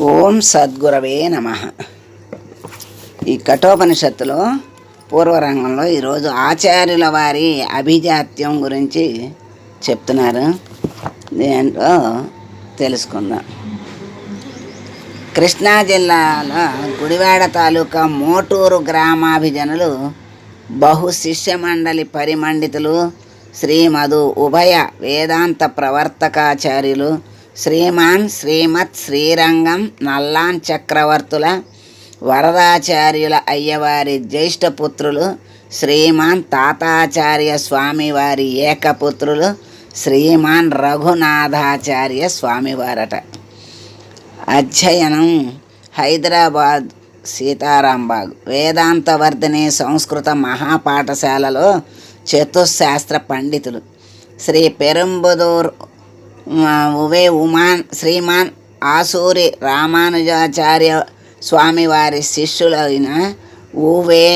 ఓం సద్గురవే నమ. ఈ కఠోపనిషత్తులో పూర్వరంగంలో ఈరోజు ఆచార్యుల వారి అభిజాత్యం గురించి చెప్తున్నారు. దేంట్లో తెలుసుకుందాం. కృష్ణా జిల్లాలో గుడివాడ తాలూకా మోటూరు గ్రామాభిజనులు బహు శిష్య మండలి పరిమండితులు శ్రీమధు ఉభయ వేదాంత ప్రవర్తకాచార్యులు శ్రీమాన్ శ్రీమత్ శ్రీరంగం నల్లాన్ చక్రవర్తుల వరదాచార్యుల అయ్యవారి జ్యేష్ఠపుత్రులు శ్రీమాన్ తాతాచార్య స్వామివారి ఏకపుత్రులు శ్రీమాన్ రఘునాథాచార్య స్వామివారట. అధ్యయనం హైదరాబాద్ సీతారాంబాగ్ వేదాంతవర్ధిని సంస్కృత మహాపాఠశాలలో చతుశాస్త్ర పండితులు. శ్రీ పెరంబదూర్ ఉవే ఉమాన్ శ్రీమాన్ ఆసూరి రామానుజాచార్య స్వామివారి శిష్యులైన ఉవే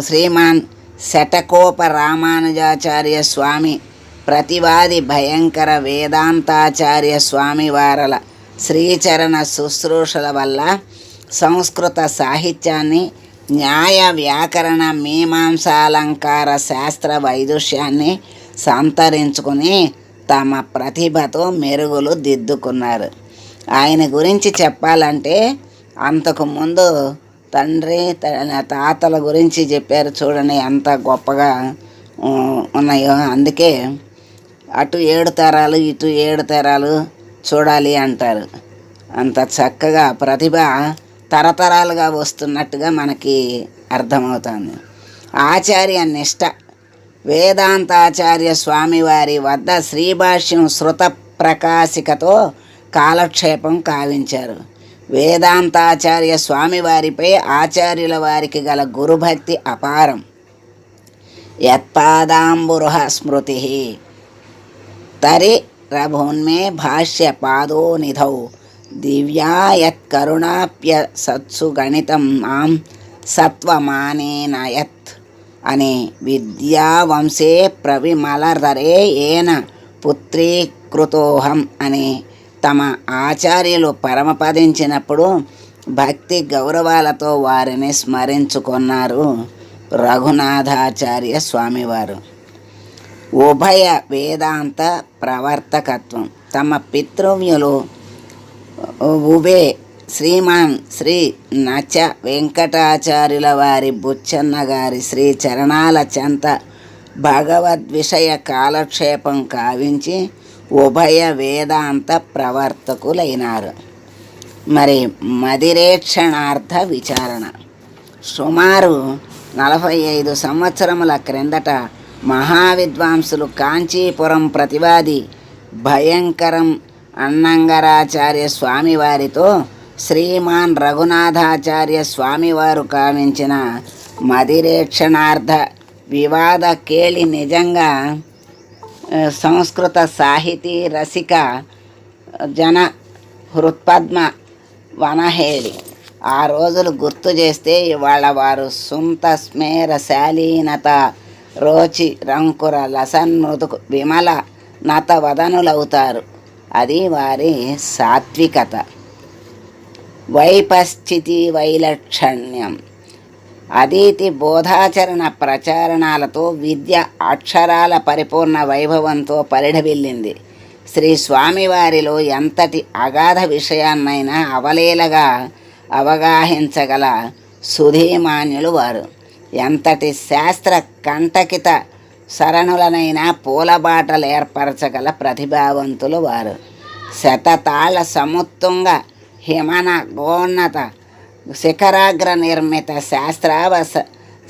శ్రీమాన్ శటకోప రామానుజాచార్య స్వామి ప్రతివాది భయంకర వేదాంతాచార్య స్వామివారల శ్రీచరణ శుశ్రూషల వల్ల సంస్కృత సాహిత్యాన్ని న్యాయ వ్యాకరణ మీమాంసాలంకార శాస్త్ర వైదుష్యాన్ని సంతరించుకుని తమ ప్రతిభతో మెరుగులు దిద్దుకున్నారు. ఆయన గురించి చెప్పాలంటే అంతకు ముందు తండ్రి తాతల గురించి చెప్పారు చూడండి ఎంత గొప్పగా ఉన్నాయో. అందుకే అటు ఏడు తరాలు ఇటు ఏడు తరాలు చూడాలి అంటారు. అంత చక్కగా ప్రతిభ తరతరాలుగా వస్తున్నట్టుగా మనకి అర్థమవుతుంది. ఆచార్య నిష్ట వేదాంతాచార్య స్వామివారి వద్ద శ్రీభాష్యం శృత ప్రకాశికతో కాలక్షేపం కావించారు. వేదాంతాచార్య స్వామివారిపై ఆచార్యుల వారికి గల గురుభక్తి అపారం. యత్పాదాంబురుహ స్మృతి. తరి రభోన్మే భాష్య పాదో నిధౌ. దివ్యాయత్కరుణాప్య సత్సు గణితం మాం సత్వమానేన యత్. అనే విద్యావంశే ప్రవిమలధరే ఏన పుత్రీకృతోహం అని తమ ఆచార్యులు పరమపదించినప్పుడు భక్తి గౌరవాలతో వారిని స్మరించుకున్నారు రఘునాథాచార్య స్వామివారు. ఉభయ వేదాంత ప్రవర్తకత్వం. తమ పితృవ్యులు ఉభే శ్రీమాన్ శ్రీ నచ వెంకటాచార్యుల వారి బుచ్చన్న గారి శ్రీ చరణాల చెంత భగవద్విషయ కాలక్షేపం కావించి ఉభయ వేదాంత ప్రవర్తకులైనారు. మరి మదిరేక్షణార్థ విచారణ. సుమారు నలభై ఐదు సంవత్సరముల క్రిందట మహావిద్వాంసులు కాంచీపురం ప్రతివాది భయంకరం అన్నంగరాచార్య స్వామివారితో శ్రీమాన్ రఘునాథాచార్య స్వామివారు కావించిన మదిరేక్షణార్థ వివాద కేళి నిజంగా సంస్కృత సాహితీ రసిక జన హృత్పద్మ వనహేళి. ఆ రోజులు గుర్తు చేస్తే ఇవాళ వారు సుంత స్మేర శాలీనత రోచి రంకుర లసన్మృదుకు విమల నత వదనులవుతారు అది వారి సాత్వికత. వైపస్థితి వైలక్షణ్యం. అదీతి బోధాచరణ ప్రచారణాలతో విద్య అక్షరాల పరిపూర్ణ వైభవంతో పరిఢవిల్లింది శ్రీ స్వామివారిలో ఎంతటి అగాధ విషయాన్నైనా అవలీలగా అవగాహించగల సుధీమాన్యులు వారు. ఎంతటి శాస్త్ర కంటకిత సరణులనైనా పూలబాటలు ఏర్పరచగల ప్రతిభావంతులు వారు. శతతాళ సముత్తుంగ హిమన గోన్నత శిఖరాగ్ర నిర్మిత శాస్త్రావ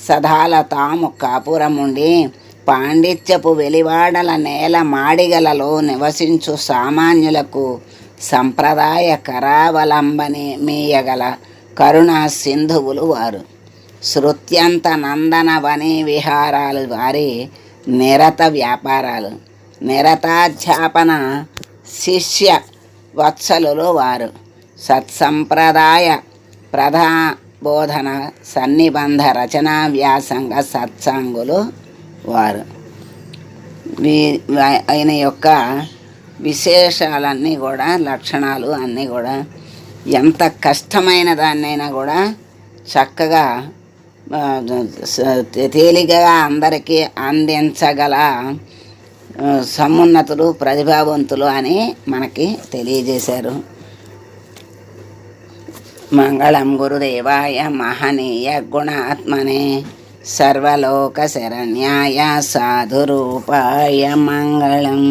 సదాల తాము కాపురముండి పాండిత్యపు వెలివాడల నేల మాడిగలలో నివసించు సామాన్యులకు సంప్రదాయ కరావలంబని మీయగల కరుణా సింధువులు వారు. శృత్యంత నందన వనే విహారాలు వారి నిరత వ్యాపారాలు. నిరతాధ్యాపన శిష్య వత్సలులు వారు. సత్సంప్రదాయ ప్రధా బోధన సన్నిబంధ రచనా వ్యాసంగ సత్సంగులు వారు. వీ- ఆయన యొక్క విశేషాలన్నీ కూడా లక్షణాలు అన్నీ కూడా ఎంత కష్టమైన దాన్నైనా కూడా చక్కగా తేలికగా అందరికీ అందించగల సమున్నతులు ప్రతిభావంతులు అని మనకి తెలియజేశారు. మంగళం గురుదేవాయ మహనీయ గుణాత్మనే సర్వలోక శరణ్యాయ సాధురూపాయ మంగళం